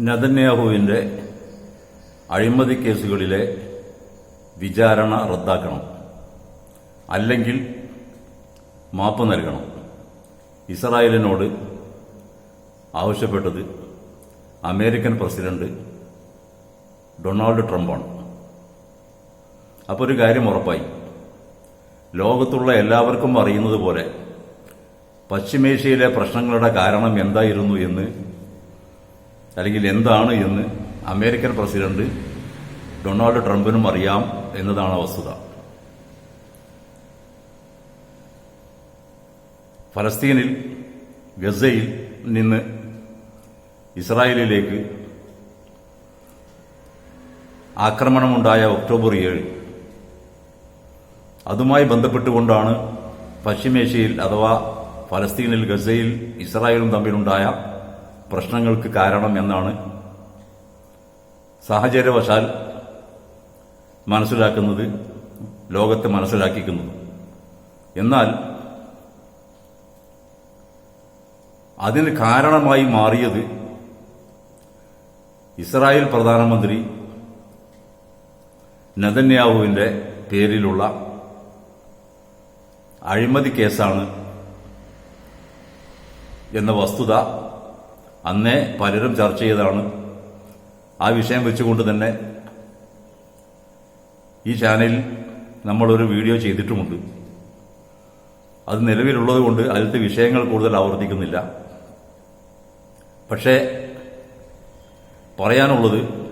നതന്യാഹുവിന്റെ അഴിമതി കേസുകളിലെ വിചാരണ റദ്ദാക്കണം. അല്ലെങ്കിൽ മാപ്പ് നൽകണം. ഇസ്രായേലിനോട് ആവശ്യപ്പെട്ടത് അമേരിക്കൻ പ്രസിഡന്റ് ഡൊണാൾഡ് ട്രംപാണ്. അപ്പോൾ ഒരു കാര്യം ഉറപ്പായി. ലോകത്തുള്ള എല്ലാവർക്കും അറിയുന്നത് പോലെ പശ്ചിമേഷ്യയിലെ പ്രശ്നങ്ങളുടെ കാരണം എന്തായിരുന്നു എന്ന് അല്ലെങ്കിൽ എന്താണ് എന്ന് അമേരിക്കൻ പ്രസിഡന്റ് ഡൊണാൾഡ് ട്രംപിനും അറിയാം എന്നതാണ് വസ്തുത. ഫലസ്തീനിൽ ഗസയിൽ നിന്ന് ഇസ്രായേലിലേക്ക് ആക്രമണമുണ്ടായ ഒക്ടോബർ ഏഴ്. അതുമായി ബന്ധപ്പെട്ടുകൊണ്ടാണ് പശ്ചിമേഷ്യയിൽ അഥവാ ഫലസ്തീനിൽ ഗസയിൽ ഇസ്രായേലും തമ്മിലുണ്ടായ പ്രശ്നങ്ങൾക്ക് കാരണം എന്നാണ് സാഹചര്യവശാൽ മനസ്സിലാക്കുന്നത് ലോകത്തെ മനസ്സിലാക്കിക്കുന്നത്. എന്നാൽ അതിന് കാരണമായി മാറിയത് ഇസ്രായേൽ പ്രധാനമന്ത്രി നെതന്യാഹുവിന്റെ പേരിലുള്ള അഴിമതി കേസാണ് എന്ന വസ്തുത അന്നേ പലരും ചർച്ച ചെയ്തതാണ്. ആ വിഷയം വെച്ചുകൊണ്ട് തന്നെ ഈ ചാനലിൽ നമ്മളൊരു വീഡിയോ ചെയ്തിട്ടുമുണ്ട്. അത് നിലവിലുള്ളത് കൊണ്ട് അതിലത്തെ വിഷയങ്ങൾ കൂടുതൽ ആവർത്തിക്കുന്നില്ല. പക്ഷേ പറയാനുള്ളത്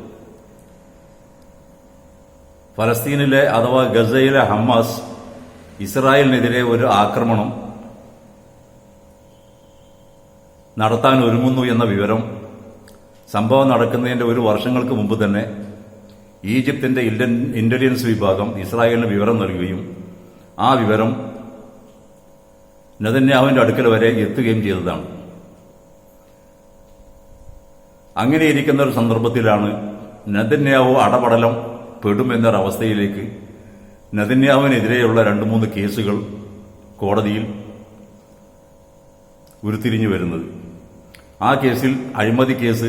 ഫലസ്തീനിലെ അഥവാ ഗസയിലെ ഹമാസ് ഇസ്രായേലിനെതിരെ ഒരു ആക്രമണം നടത്താൻ ഒരുങ്ങുന്നു എന്ന വിവരം സംഭവം നടക്കുന്നതിന്റെ ഒരു വർഷങ്ങൾക്ക് മുമ്പ് തന്നെ ഈജിപ്തിന്റെ ഇന്ത്യൻ ഇന്റലിജൻസ് വിഭാഗം ഇസ്രായേലിന് വിവരം നൽകുകയും ആ വിവരം നെതന്യാഹുവിന്റെ അടുക്കൽ വരെ എത്തുകയും ചെയ്തതാണ്. അങ്ങനെയിരിക്കുന്ന ഒരു സന്ദർഭത്തിലാണ് നെതന്യാഹു അടപടലം പെടുമെന്നൊരവസ്ഥയിലേക്ക് നെതന്യാഹുവിനെതിരെയുള്ള രണ്ട് മൂന്ന് കേസുകൾ കോടതിയിൽ ഉരുത്തിരിഞ്ഞു വരുന്നത്. ആ കേസിൽ അഴിമതി കേസ്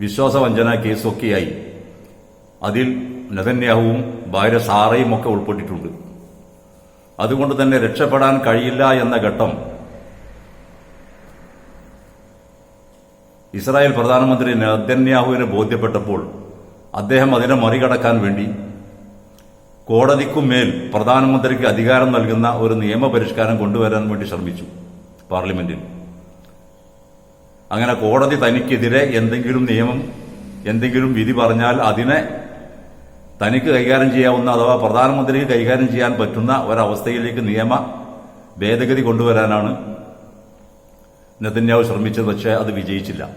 വിശ്വാസവഞ്ചന കേസൊക്കെയായി. അതിൽ നതന്യാഹുവും ഭാര്യ സാറയും ഒക്കെ ഉൾപ്പെട്ടിട്ടുണ്ട്. അതുകൊണ്ട് തന്നെ രക്ഷപ്പെടാൻ കഴിയില്ല എന്ന ഘട്ടം ഇസ്രായേൽ പ്രധാനമന്ത്രി നെതന്യാഹുവിന് ബോധ്യപ്പെട്ടപ്പോൾ അദ്ദേഹം അതിനെ മറികടക്കാൻ വേണ്ടി കോടതിക്കുമേൽ പ്രധാനമന്ത്രിക്ക് അധികാരം നൽകുന്ന ഒരു നിയമപരിഷ്കാരം കൊണ്ടുവരാൻ വേണ്ടി ശ്രമിച്ചു പാർലമെന്റിൽ. അങ്ങനെ കോടതി തനിക്കെതിരെ എന്തെങ്കിലും നിയമം എന്തെങ്കിലും വിധി പറഞ്ഞാൽ അതിനെ തനിക്ക് കൈകാര്യം ചെയ്യാവുന്ന അഥവാ പ്രധാനമന്ത്രിക്ക് കൈകാര്യം ചെയ്യാൻ പറ്റുന്ന ഒരവസ്ഥയിലേക്ക് നിയമ ഭേദഗതി കൊണ്ടുവരാനാണ് നെതന്യാവ് ശ്രമിച്ചത്. പക്ഷേ അത് വിജയിച്ചില്ല.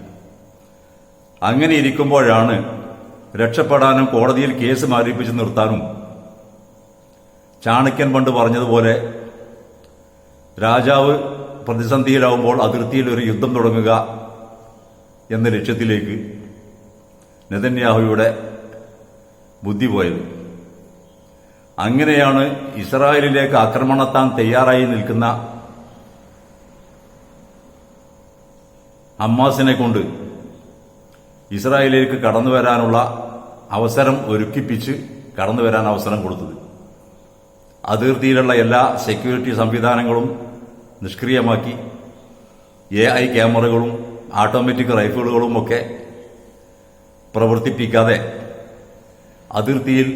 അങ്ങനെ ഇരിക്കുമ്പോഴാണ് രക്ഷപ്പെടാനും കോടതിയിൽ കേസ് മാറിപ്പിച്ച് നിർത്താനും ചാണക്യൻ പണ്ട് പറഞ്ഞതുപോലെ രാജാവ് പ്രതിസന്ധിയിലാവുമ്പോൾ അതിർത്തിയിൽ ഒരു യുദ്ധം തുടങ്ങുക എന്ന ലക്ഷ്യത്തിലേക്ക് നെതന്യാഹുയുടെ ബുദ്ധി പോയത്. അങ്ങനെയാണ് ഇസ്രായേലിലേക്ക് ആക്രമണത്താൻ തയ്യാറായി നിൽക്കുന്ന അമ്മാസിനെ കൊണ്ട് ഇസ്രായേലിലേക്ക് കടന്നു വരാനുള്ള അവസരം ഒരുക്കിപ്പിച്ച് കടന്നു വരാൻ അവസരം കൊടുത്തത്. അതിർത്തിയിലുള്ള എല്ലാ സെക്യൂരിറ്റി സംവിധാനങ്ങളും നിഷ്ക്രിയമാക്കി എ ഐ ക്യാമറകളും ഓട്ടോമാറ്റിക് റൈഫിളുകളും ഒക്കെ പ്രവർത്തിപ്പിക്കാതെ അതിർത്തിയിൽ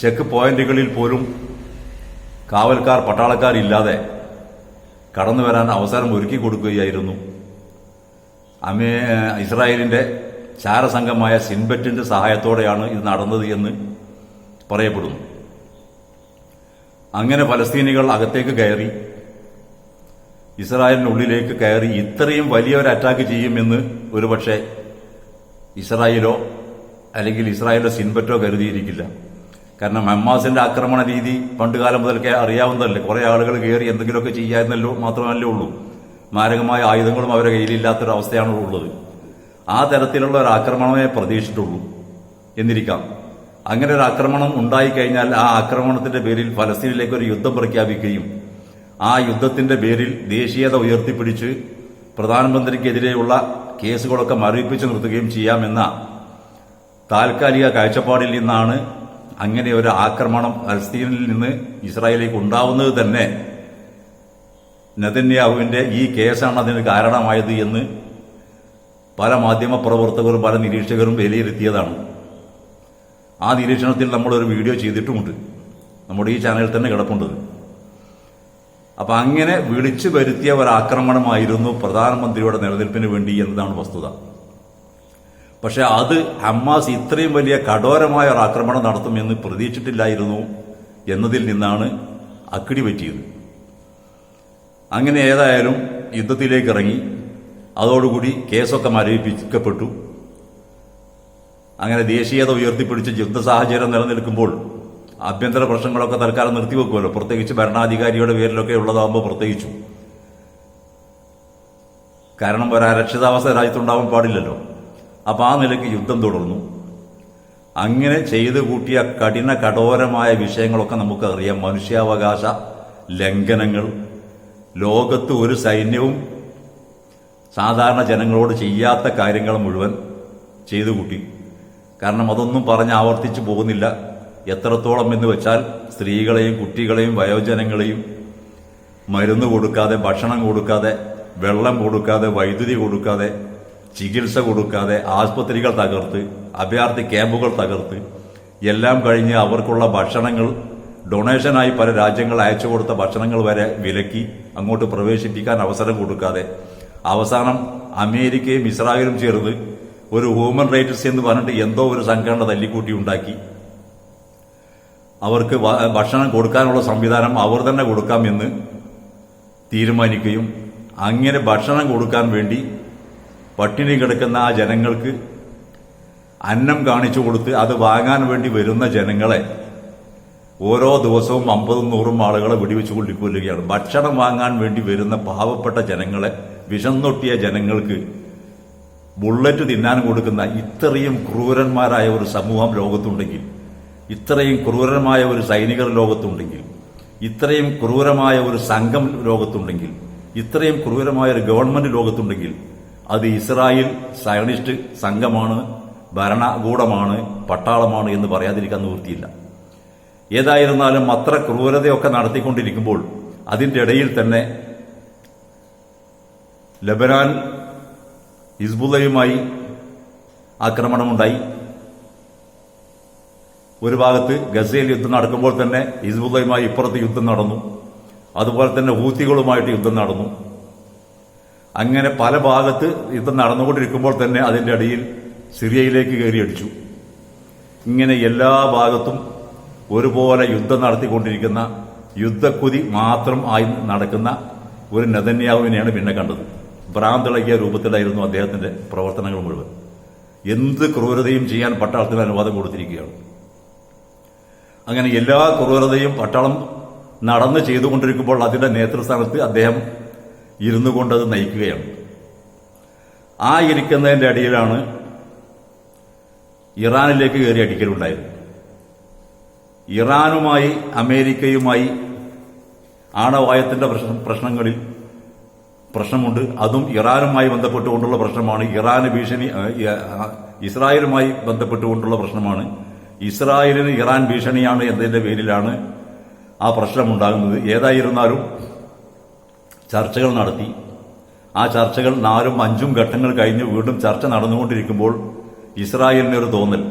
ചെക്ക് പോയിന്റുകളിൽ പോലും കാവൽക്കാർ പട്ടാളക്കാരില്ലാതെ കടന്നു വരാൻ അവസരം ഒരുക്കി കൊടുക്കുകയായിരുന്നു. അമേ ഇസ്രായേലിന്റെ ചാരസംഘമായ സിൻബറ്റിന്റെ സഹായത്തോടെയാണ് ഇത് നടന്നത് എന്ന് പറയപ്പെടുന്നു. അങ്ങനെ ഫലസ്തീനികൾ അകത്തേക്ക് കയറി ഇസ്രായേലിനുള്ളിലേക്ക് കയറി ഇത്രയും വലിയ ഒരു അറ്റാക്ക് ചെയ്യുമെന്ന് ഒരുപക്ഷെ ഇസ്രായേലോ അല്ലെങ്കിൽ ഇസ്രായേലിന്റെ സിൻബറ്റോ കരുതിയിരിക്കില്ല. കാരണം ഹമാസിന്റെ ആക്രമണ രീതി പണ്ടുകാലം മുതൽക്കേ അറിയാവുന്നതല്ലേ. കുറെ ആളുകൾ കയറി എന്തെങ്കിലുമൊക്കെ ചെയ്യാമെന്നല്ലോ മാത്രമല്ലേ ഉള്ളൂ. മാരകമായ ആയുധങ്ങളും അവരുടെ കയ്യിലില്ലാത്തൊരവസ്ഥയാണ് ഉള്ളത്. ആ തരത്തിലുള്ള ഒരു ആക്രമണമേ പ്രതീക്ഷിച്ചിട്ടുള്ളൂ. എന്നിരിക്കാം. അങ്ങനെ ഒരു ആക്രമണം ഉണ്ടായിക്കഴിഞ്ഞാൽ ആ ആക്രമണത്തിന്റെ പേരിൽ ഫലസ്തീനിലേക്ക് ഒരു യുദ്ധം പ്രഖ്യാപിക്കുകയും ആ യുദ്ധത്തിന്റെ പേരിൽ ദേശീയത ഉയർത്തിപ്പിടിച്ച് പ്രധാനമന്ത്രിക്കെതിരെയുള്ള കേസുകളൊക്കെ മരവിപ്പിച്ച് നിർത്തുകയും ചെയ്യാമെന്ന താൽക്കാലിക കാഴ്ചപ്പാടിൽ നിന്നാണ് അങ്ങനെ ഒരു ആക്രമണം ഫലസ്തീനിൽ നിന്ന് ഇസ്രായേലിലേക്ക് ഉണ്ടാവുന്നത് തന്നെ നെതന്യാഹുവിന്റെ ഈ കേസാണ് അതിന് കാരണമായത് എന്ന് പല മാധ്യമ പ്രവർത്തകരും പല നിരീക്ഷകരും വിലയിരുത്തിയതാണ്. ആ നിരീക്ഷണത്തിൽ നമ്മളൊരു വീഡിയോ ചെയ്തിട്ടുമുണ്ട്. നമ്മുടെ ഈ ചാനലിൽ തന്നെ കിടപ്പുണ്ട് അപ്പൊ അങ്ങനെ വിളിച്ചു വരുത്തിയ ഒരു ആക്രമണമായിരുന്നു പ്രധാനമന്ത്രിയുടെ നിലനിൽപ്പിന് വേണ്ടി എന്നതാണ് വസ്തുത. പക്ഷെ അത് ഹമാസ് ഇത്രയും വലിയ കഠോരമായ ഒരു ആക്രമണം നടത്തുമെന്ന് പ്രതീക്ഷിച്ചിട്ടില്ലായിരുന്നു എന്നതിൽ നിന്നാണ് അക്കിടി പറ്റിയത്. അങ്ങനെ ഏതായാലും യുദ്ധത്തിലേക്ക് ഇറങ്ങി. അതോടുകൂടി കേസൊക്കെ മരവിപ്പിക്കപ്പെട്ടു. അങ്ങനെ ദേശീയത ഉയർത്തിപ്പിടിച്ച് യുദ്ധ സാഹചര്യം നിലനിൽക്കുമ്പോൾ ആഭ്യന്തര പ്രശ്നങ്ങളൊക്കെ തൽക്കാലം നിർത്തിവെക്കുമല്ലോ. പ്രത്യേകിച്ച് ഭരണാധികാരിയുടെ പേരിലൊക്കെ ഉള്ളതാകുമ്പോൾ പ്രത്യേകിച്ചു. കാരണം ഒരക്ഷിതാവസ്ഥ രാജ്യത്തുണ്ടാവാൻ പാടില്ലല്ലോ. അപ്പൊ ആ നിലയ്ക്ക് യുദ്ധം തുടർന്നു. അങ്ങനെ ചെയ്തു കൂട്ടിയ കഠിന കഠോരമായ വിഷയങ്ങളൊക്കെ നമുക്കറിയാം. മനുഷ്യാവകാശ ലംഘനങ്ങൾ ലോകത്ത് ഒരു സൈന്യവും സാധാരണ ജനങ്ങളോട് ചെയ്യാത്ത കാര്യങ്ങൾ മുഴുവൻ ചെയ്തു കൂട്ടി. കാരണം അതൊന്നും പറഞ്ഞ് ആവർത്തിച്ചു പോകുന്നില്ല. എത്രത്തോളം എന്ന് വെച്ചാൽ സ്ത്രീകളെയും കുട്ടികളെയും വയോജനങ്ങളെയും മരുന്ന് കൊടുക്കാതെ ഭക്ഷണം കൊടുക്കാതെ വെള്ളം കൊടുക്കാതെ വൈദ്യുതി കൊടുക്കാതെ ചികിത്സ കൊടുക്കാതെ ആസ്പത്രികൾ തകർത്ത് അഭയാർത്ഥി ക്യാമ്പുകൾ തകർത്ത് എല്ലാം കഴിഞ്ഞ് അവർക്കുള്ള ഭക്ഷണങ്ങൾ ഡൊണേഷനായി പല രാജ്യങ്ങൾ അയച്ചു കൊടുത്ത ഭക്ഷണങ്ങൾ വരെ വിലക്കി അങ്ങോട്ട് പ്രവേശിപ്പിക്കാൻ അവസരം കൊടുക്കാതെ. അവസാനം അമേരിക്കയും ഇസ്രായേലും ചേർന്ന് ഒരു ഹ്യൂമൻ റൈറ്റ്സ് എന്ന് പറഞ്ഞിട്ട് എന്തോ ഒരു സംഘടന തല്ലിക്കൂട്ടി ഉണ്ടാക്കി. അവർക്ക് ഭക്ഷണം കൊടുക്കാനുള്ള സംവിധാനം അവർ തന്നെ കൊടുക്കാം എന്ന് തീരുമാനിക്കുകയും അങ്ങനെ ഭക്ഷണം കൊടുക്കാൻ വേണ്ടി പട്ടിണി കിടക്കുന്ന ആ ജനങ്ങൾക്ക് അന്നം കാണിച്ചു കൊടുത്ത് അത് വാങ്ങാൻ വേണ്ടി വരുന്ന ജനങ്ങളെ ഓരോ ദിവസവും അമ്പതും നൂറും ആളുകളെ വെടിവെച്ച് കൊല്ലിക്കൊല്ലുകയാണ്. ഭക്ഷണം വാങ്ങാൻ വേണ്ടി വരുന്ന പാവപ്പെട്ട ജനങ്ങളെ വിഷന്നൊട്ടിയ ജനങ്ങൾക്ക് ബുള്ളറ്റ് തിന്നാൻ കൊടുക്കുന്ന ഇത്രയും ക്രൂരന്മാരായ ഒരു സമൂഹം ലോകത്തുണ്ടെങ്കിൽ ഇത്രയും ക്രൂരമായ ഒരു സൈനികർ ലോകത്തുണ്ടെങ്കിൽ ഇത്രയും ക്രൂരമായ ഒരു സംഘം ലോകത്തുണ്ടെങ്കിൽ ഇത്രയും ക്രൂരമായ ഒരു ഗവൺമെന്റ് ലോകത്തുണ്ടെങ്കിൽ അത് ഇസ്രായേൽ സയണിസ്റ്റ് സംഘമാണ് ഭരണകൂടമാണ് പട്ടാളമാണ് എന്ന് പറയാതിരിക്കാൻ നിവൃത്തിയില്ല. ഏതായിരുന്നാലും അത്ര ക്രൂരതയൊക്കെ നടത്തിക്കൊണ്ടിരിക്കുമ്പോൾ അതിന്റെ ഇടയിൽ തന്നെ ലബനാൻ ഹിസ്ബുള്ളയുമായി ആക്രമണമുണ്ടായി. ഒരു ഭാഗത്ത് ഗസയിൽ യുദ്ധം നടക്കുമ്പോൾ തന്നെ ഹിസ്ബുള്ളയുമായി ഇപ്പുറത്ത് യുദ്ധം നടന്നു. അതുപോലെ തന്നെ ഹൂത്തികളുമായിട്ട് യുദ്ധം നടന്നു. അങ്ങനെ പല ഭാഗത്ത് യുദ്ധം നടന്നുകൊണ്ടിരിക്കുമ്പോൾ തന്നെ അതിന്റെ അടിയിൽ സിറിയയിലേക്ക് കയറി അടിച്ചു. ഇങ്ങനെ എല്ലാ ഭാഗത്തും ഒരുപോലെ യുദ്ധം നടത്തിക്കൊണ്ടിരിക്കുന്ന യുദ്ധക്കുതി മാത്രം ആയി നടക്കുന്ന ഒരു നെതന്യാവിനെയാണ് പിന്നെ കണ്ടത്. ഭ്രാന്തിളകിയ രൂപത്തിലായിരുന്നു അദ്ദേഹത്തിന്റെ പ്രവർത്തനങ്ങൾ മുഴുവൻ. എന്ത് ക്രൂരതയും ചെയ്യാൻ പട്ടാളത്തിന് അനുവാദം കൊടുത്തിരിക്കുകയാണ്. അങ്ങനെ എല്ലാ ക്രൂരതയും പട്ടാളം നടന്ന് ചെയ്തുകൊണ്ടിരിക്കുമ്പോൾ അതിന്റെ നേതൃസ്ഥാനത്ത് അദ്ദേഹം ഇരുന്നു കൊണ്ടത് നയിക്കുകയാണ്. ആ ഇരിക്കുന്നതിന്റെ അടിയിലാണ് ഇറാനിലേക്ക് കയറി അടിക്കലുണ്ടായത്. ഇറാനുമായി അമേരിക്കയുമായി ആണവായത്തിന്റെ പ്രശ്ന- പ്രശ്നങ്ങളിൽ പ്രശ്നമുണ്ട്. അതും ഇറാനുമായി ബന്ധപ്പെട്ടുകൊണ്ടുള്ള പ്രശ്നമാണ്. ഇറാന് ഭീഷണി ഇസ്രായേലുമായി ബന്ധപ്പെട്ടുകൊണ്ടുള്ള പ്രശ്നമാണ്. ഇസ്രായേലിന് ഇറാൻ ഭീഷണിയാണ് എന്നതിന്റെ പേരിലാണ് ആ പ്രശ്നമുണ്ടാകുന്നത്. ഏതായിരുന്നാലും ചർച്ചകൾ നടത്തി. ആ ചർച്ചകൾ നാലും അഞ്ചും ഘട്ടങ്ങൾ കഴിഞ്ഞ് വീണ്ടും ചർച്ച നടന്നുകൊണ്ടിരിക്കുമ്പോൾ ഇസ്രായേലിന് ഒരു തോന്നൽ.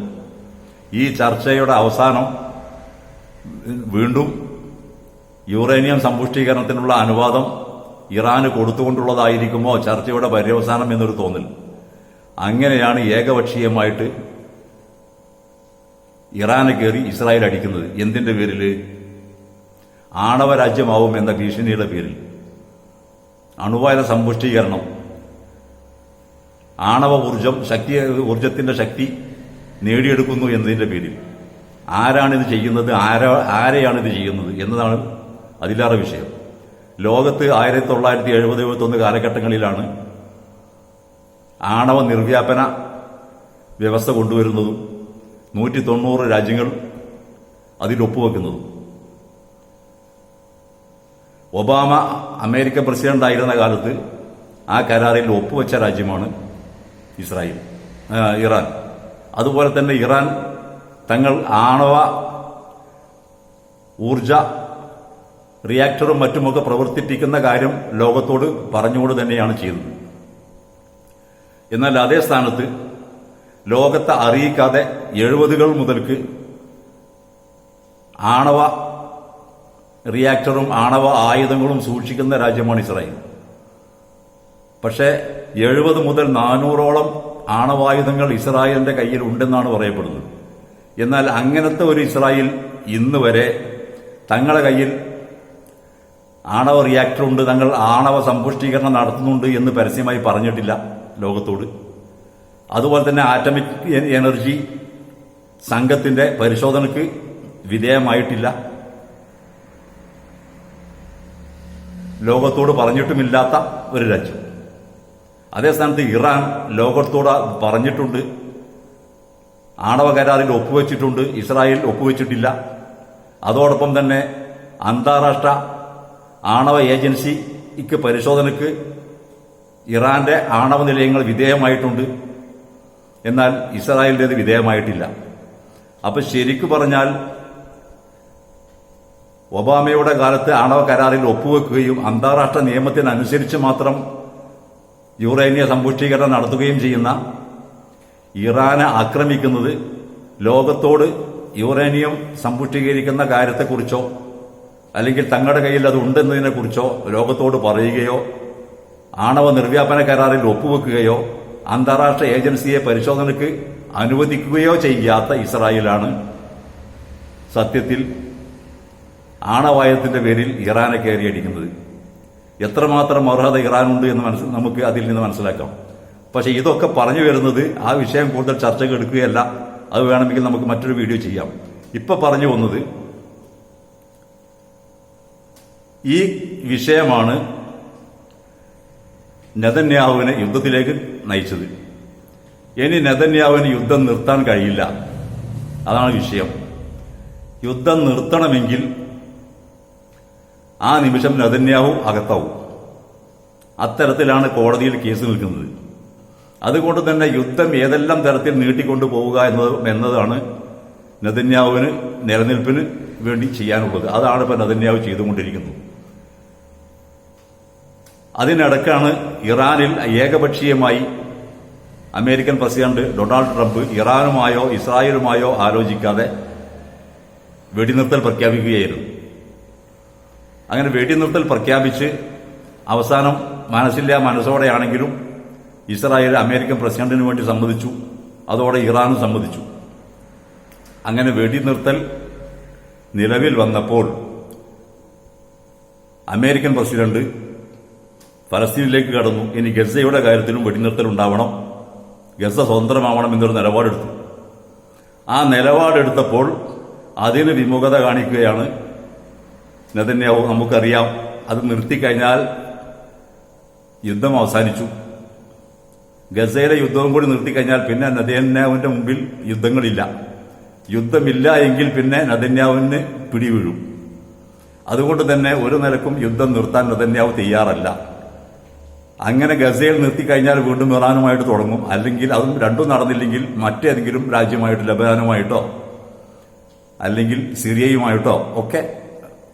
ഈ ചർച്ചയുടെ അവസാനം വീണ്ടും യുറേനിയം സമ്പുഷ്ടീകരണത്തിനുള്ള അനുവാദം ഇറാന് കൊടുത്തുകൊണ്ടുള്ളതായിരിക്കുമോ? ചർച്ചയുടെ പര്യവസാനം എന്നൊരു തോന്നൽ. അങ്ങനെയാണ് ഏകപക്ഷീയമായിട്ട് ഇറാനെ കയറി ഇസ്രായേൽ അടിക്കുന്നത് എന്തിന്റെ പേരിൽ ആണവ രാജ്യമാവും എന്ന ഭീഷണിയുടെ പേരിൽ. അണുവായുധ സമ്പുഷ്ടീകരണം. ആണവ ഊർജം ശക്തി ഊർജത്തിന്റെ ശക്തി നേടിയെടുക്കുന്നു എന്നതിന്റെ പേരിൽ. ആരാണിത് ചെയ്യുന്നത്? ആരാ ഇത് ചെയ്യുന്നത്? എന്നതാണ് അതിലേറെ വിഷയം. ലോകത്ത് ആയിരത്തി തൊള്ളായിരത്തി എഴുപത് എഴുപത്തൊന്ന് കാലഘട്ടങ്ങളിലാണ് ആണവ നിർവ്യാപന വ്യവസ്ഥ കൊണ്ടുവരുന്നതും നൂറ്റി തൊണ്ണൂറ് രാജ്യങ്ങൾ അതിൽ ഒപ്പുവെക്കുന്നത്. ഒബാമ അമേരിക്ക പ്രസിഡന്റ് ആയിരുന്ന കാലത്ത് ആ കരാറിൽ ഒപ്പുവെച്ച രാജ്യമാണ് ഇസ്രായേൽ ഇറാൻ. അതുപോലെ തന്നെ ഇറാൻ തങ്ങൾ ആണവ ഊർജ റിയാക്ടറും മറ്റുമൊക്കെ പ്രവർത്തിപ്പിക്കുന്ന കാര്യം ലോകത്തോട് പറഞ്ഞുകൊണ്ട് തന്നെയാണ് ചെയ്തത്. എന്നാൽ അതേ സ്ഥാനത്ത് ലോകത്തെ അറിയിക്കാതെ എഴുപതുകൾ മുതൽക്ക് ആണവ റിയാക്ടറും ആണവ ആയുധങ്ങളും സൂക്ഷിക്കുന്ന രാജ്യമാണ് ഇസ്രായേൽ. പക്ഷേ എഴുപത് മുതൽ നാനൂറോളം ആണവായുധങ്ങൾ ഇസ്രായേലിന്റെ കയ്യിൽ ഉണ്ടെന്നാണ് പറയപ്പെടുന്നത്. എന്നാൽ അങ്ങനത്തെ ഒരു ഇസ്രായേൽ ഇന്ന് വരെ തങ്ങളുടെ കയ്യിൽ ആണവ റിയാക്ടർ ഉണ്ട് തങ്ങൾ ആണവ സമ്പുഷ്ടീകരണം നടത്തുന്നുണ്ട് എന്ന് പരസ്യമായി പറഞ്ഞിട്ടില്ല ലോകത്തോട്. അതുപോലെ തന്നെ ആറ്റമിക് എനർജി സംഘത്തിന്റെ പരിശോധനയ്ക്ക് വിധേയമായിട്ടില്ല. ലോകത്തോട് പറഞ്ഞിട്ടുമില്ലാത്ത ഒരു രാജ്യം. അതേ സ്ഥാനത്ത് ഇറാൻ ലോകത്തോട് പറഞ്ഞിട്ടുണ്ട്. ആണവ കരാറിൽ ഒപ്പുവെച്ചിട്ടുണ്ട്. ഇസ്രായേൽ ഒപ്പുവെച്ചിട്ടില്ല. അതോടൊപ്പം തന്നെ അന്താരാഷ്ട്ര ആണവ ഏജൻസിക്ക് പരിശോധനയ്ക്ക് ഇറാന്റെ ആണവ നിലയങ്ങൾ വിധേയമായിട്ടുണ്ട്. എന്നാൽ ഇസ്രായേലിന്റെത് വിധേയമായിട്ടില്ല. അപ്പൊ ശരിക്കു പറഞ്ഞാൽ ഒബാമയുടെ കാലത്ത് ആണവ കരാറിൽ ഒപ്പുവെക്കുകയും അന്താരാഷ്ട്ര നിയമത്തിനനുസരിച്ച് മാത്രം യുറേനിയ സമ്പുഷ്ടീകരണം നടത്തുകയും ചെയ്യുന്ന ഇറാനെ ആക്രമിക്കുന്നത് ലോകത്തോട് യുറേനിയം സമ്പുഷ്ടീകരിക്കുന്ന കാര്യത്തെക്കുറിച്ചോ അല്ലെങ്കിൽ തങ്ങളുടെ കയ്യിൽ അത് ഉണ്ടെന്നതിനെക്കുറിച്ചോ ലോകത്തോട് പറയുകയോ ആണവ നിർവ്യാപന കരാറിൽ ഒപ്പുവെക്കുകയോ അന്താരാഷ്ട്ര ഏജൻസിയെ പരിശോധനയ്ക്ക് അനുവദിക്കുകയോ ചെയ്യാത്ത ഇസ്രായേലാണ്. സത്യത്തിൽ ആണവായത്തിന്റെ പേരിൽ ഇറാനെ കയറിയടിക്കുന്നത്. എത്രമാത്രം അർഹത ഇറാനുണ്ട് എന്ന് മനസ്സ് നമുക്ക് അതിൽ നിന്ന് മനസ്സിലാക്കാം. പക്ഷേ ഇതൊക്കെ പറഞ്ഞു വരുന്നത് ആ വിഷയം കൂടുതൽ ചർച്ചയ്ക്ക് എടുക്കുകയല്ല. അത് വേണമെങ്കിൽ നമുക്ക് മറ്റൊരു വീഡിയോ ചെയ്യാം. ഇപ്പൊ പറഞ്ഞു വന്നത് ഈ വിഷയമാണ് നെതന്യാഹുവിനെ യുദ്ധത്തിലേക്ക് നയിച്ചത്. ഇനി നെതന്യാഹുവിന് യുദ്ധം നിർത്താൻ കഴിയില്ല. അതാണ് വിഷയം. യുദ്ധം നിർത്തണമെങ്കിൽ ആ നിമിഷം നെതന്യാഹു അകത്താവും. അത്തരത്തിലാണ് കോടതിയിൽ കേസ് നിൽക്കുന്നത്. അതുകൊണ്ട് തന്നെ യുദ്ധം ഏതെല്ലാം തരത്തിൽ നീട്ടിക്കൊണ്ടു പോവുക എന്നത് എന്നതാണ് നെതന്യാഹുവിന് നിലനിൽപ്പിന് വേണ്ടി ചെയ്യാനുള്ളത്. അതാണ് ഇപ്പോൾ നെതന്യാഹു ചെയ്തുകൊണ്ടിരിക്കുന്നത്. അതിനിടക്കാണ് ഇറാനിൽ ഏകപക്ഷീയമായി അമേരിക്കൻ പ്രസിഡന്റ് ഡൊണാൾഡ് ട്രംപ് ഇറാനുമായോ ഇസ്രായേലുമായോ ആലോചിക്കാതെ വെടിനിർത്തൽ പ്രഖ്യാപിക്കുകയായിരുന്നു. അങ്ങനെ വെടിനിർത്തൽ പ്രഖ്യാപിച്ച് അവസാനം മനസ്സില്ല മനസ്സോടെയാണെങ്കിലും ഇസ്രായേൽ അമേരിക്കൻ പ്രസിഡന്റിന് വേണ്ടി സമ്മതിച്ചു. അതോടെ ഇറാനും സമ്മതിച്ചു. അങ്ങനെ വെടിനിർത്തൽ നിലവിൽ വന്നപ്പോൾ അമേരിക്കൻ പ്രസിഡന്റ് ഫലസ്തീനിലേക്ക് കടന്നു. ഇനി ഗസയുടെ കാര്യത്തിലും വെടിനിർത്തൽ ഉണ്ടാവണം. ഗസ സ്വതന്ത്രമാവണം എന്നൊരു നിലപാടെടുത്തു. ആ നിലപാടെടുത്തപ്പോൾ അതിന് വിമുഖത കാണിക്കുകയാണ് നെതന്യാവും നമുക്കറിയാം അത് നിർത്തിക്കഴിഞ്ഞാൽ യുദ്ധം അവസാനിച്ചു. ഗസയിലെ യുദ്ധവും കൂടി നിർത്തിക്കഴിഞ്ഞാൽ പിന്നെ നദന്യാവിന്റെ മുമ്പിൽ യുദ്ധങ്ങളില്ല. യുദ്ധമില്ല എങ്കിൽ പിന്നെ നദന്യാവിന് പിടിവീഴും. അതുകൊണ്ട് തന്നെ ഒരു നിലക്കും യുദ്ധം നിർത്താൻ നദന്യാവ് തയ്യാറല്ല. അങ്ങനെ ഗസയിൽ നിർത്തിക്കഴിഞ്ഞാൽ വീണ്ടും ഇറാനുമായിട്ട് തുടങ്ങും. അല്ലെങ്കിൽ അതും രണ്ടും നടന്നില്ലെങ്കിൽ മറ്റേതെങ്കിലും രാജ്യമായിട്ട് ലബനാനുമായിട്ടോ അല്ലെങ്കിൽ സിറിയയുമായിട്ടോ ഒക്കെ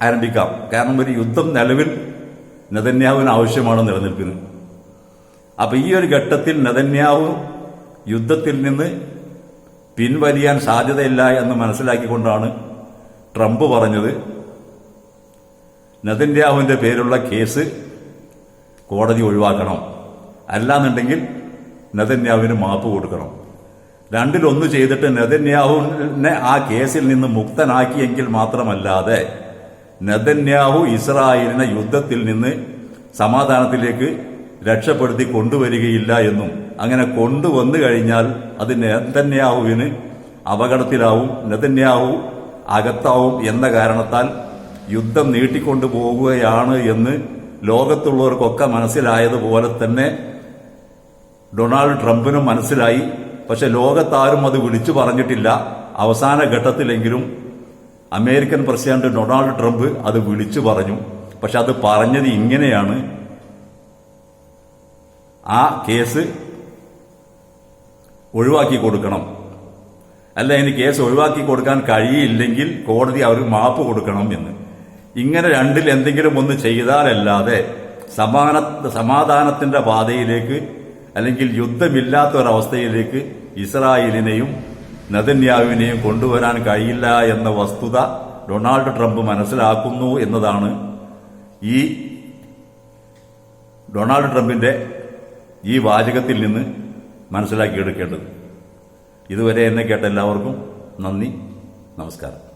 ആരംഭിക്കാം. കാരണം ഒരു യുദ്ധം നിലവിൽ നെതന്യാഹുവിന് ആവശ്യമാണ് നിലനിൽപ്പിന്. അപ്പോൾ ഈ ഒരു ഘട്ടത്തിൽ നെതന്യാഹു യുദ്ധത്തിൽ നിന്ന് പിൻവലിയാൻ സാധ്യതയില്ല എന്ന് മനസ്സിലാക്കിക്കൊണ്ടാണ് ട്രംപ് പറഞ്ഞത്. നെതന്യാവിന്റെ പേരുള്ള കേസ് കോടതി ഒഴിവാക്കണം. അല്ലാന്നുണ്ടെങ്കിൽ നെതന്യാവിന് മാപ്പ് കൊടുക്കണം. രണ്ടിലൊന്ന് ചെയ്തിട്ട് നെതന്യാഹുവിനെ ആ കേസിൽ നിന്ന് മുക്തനാക്കിയെങ്കിൽ മാത്രമല്ലാതെ നെതന്യാഹു ഇസ്രായേലിനെ യുദ്ധത്തിൽ നിന്ന് സമാധാനത്തിലേക്ക് രക്ഷപ്പെടുത്തി കൊണ്ടുവരികയില്ല എന്നും അങ്ങനെ കൊണ്ടുവന്നു കഴിഞ്ഞാൽ അത് നെതന്യാഹുവിന് അപകടത്തിലാവും നെതന്യാഹു അകത്താവും എന്ന കാരണത്താൽ യുദ്ധം നീട്ടിക്കൊണ്ടു പോവുകയാണ് എന്ന് ലോകത്തുള്ളവർക്കൊക്കെ മനസ്സിലായതുപോലെ തന്നെ ഡൊണാൾഡ് ട്രംപിനും മനസ്സിലായി. പക്ഷെ ലോകത്താരും അത് വിളിച്ചു പറഞ്ഞിട്ടില്ല. അവസാന ഘട്ടത്തിലെങ്കിലും അമേരിക്കൻ പ്രസിഡന്റ് ഡൊണാൾഡ് ട്രംപ് അത് വിളിച്ചു പറഞ്ഞു. പക്ഷെ അത് പറഞ്ഞത് ഇങ്ങനെയാണ്. ആ കേസ് ഒഴിവാക്കി കൊടുക്കണം. അല്ല ഇനി കേസ് ഒഴിവാക്കി കൊടുക്കാൻ കഴിയില്ലെങ്കിൽ കോടതി അവർക്ക് മാപ്പ് കൊടുക്കണം എന്ന്. ഇങ്ങനെ രണ്ടിൽ എന്തെങ്കിലും ഒന്ന് ചെയ്താലല്ലാതെ സമാന സമാധാനത്തിന്റെ പാതയിലേക്ക് അല്ലെങ്കിൽ യുദ്ധമില്ലാത്ത ഒരവസ്ഥയിലേക്ക് ഇസ്രായേലിനെയും നെതന്യാവിനെയും കൊണ്ടുവരാൻ കഴിയില്ല എന്ന വസ്തുത ഡൊണാൾഡ് ട്രംപ് മനസ്സിലാക്കുന്നു എന്നതാണ് ഈ ഡൊണാൾഡ് ട്രംപിന്റെ ഈ വാചകത്തിൽ നിന്ന് മനസ്സിലാക്കിയെടുക്കേണ്ടത്. ഇതുവരെ എന്നെ കേട്ട എല്ലാവർക്കും നന്ദി നമസ്കാരം.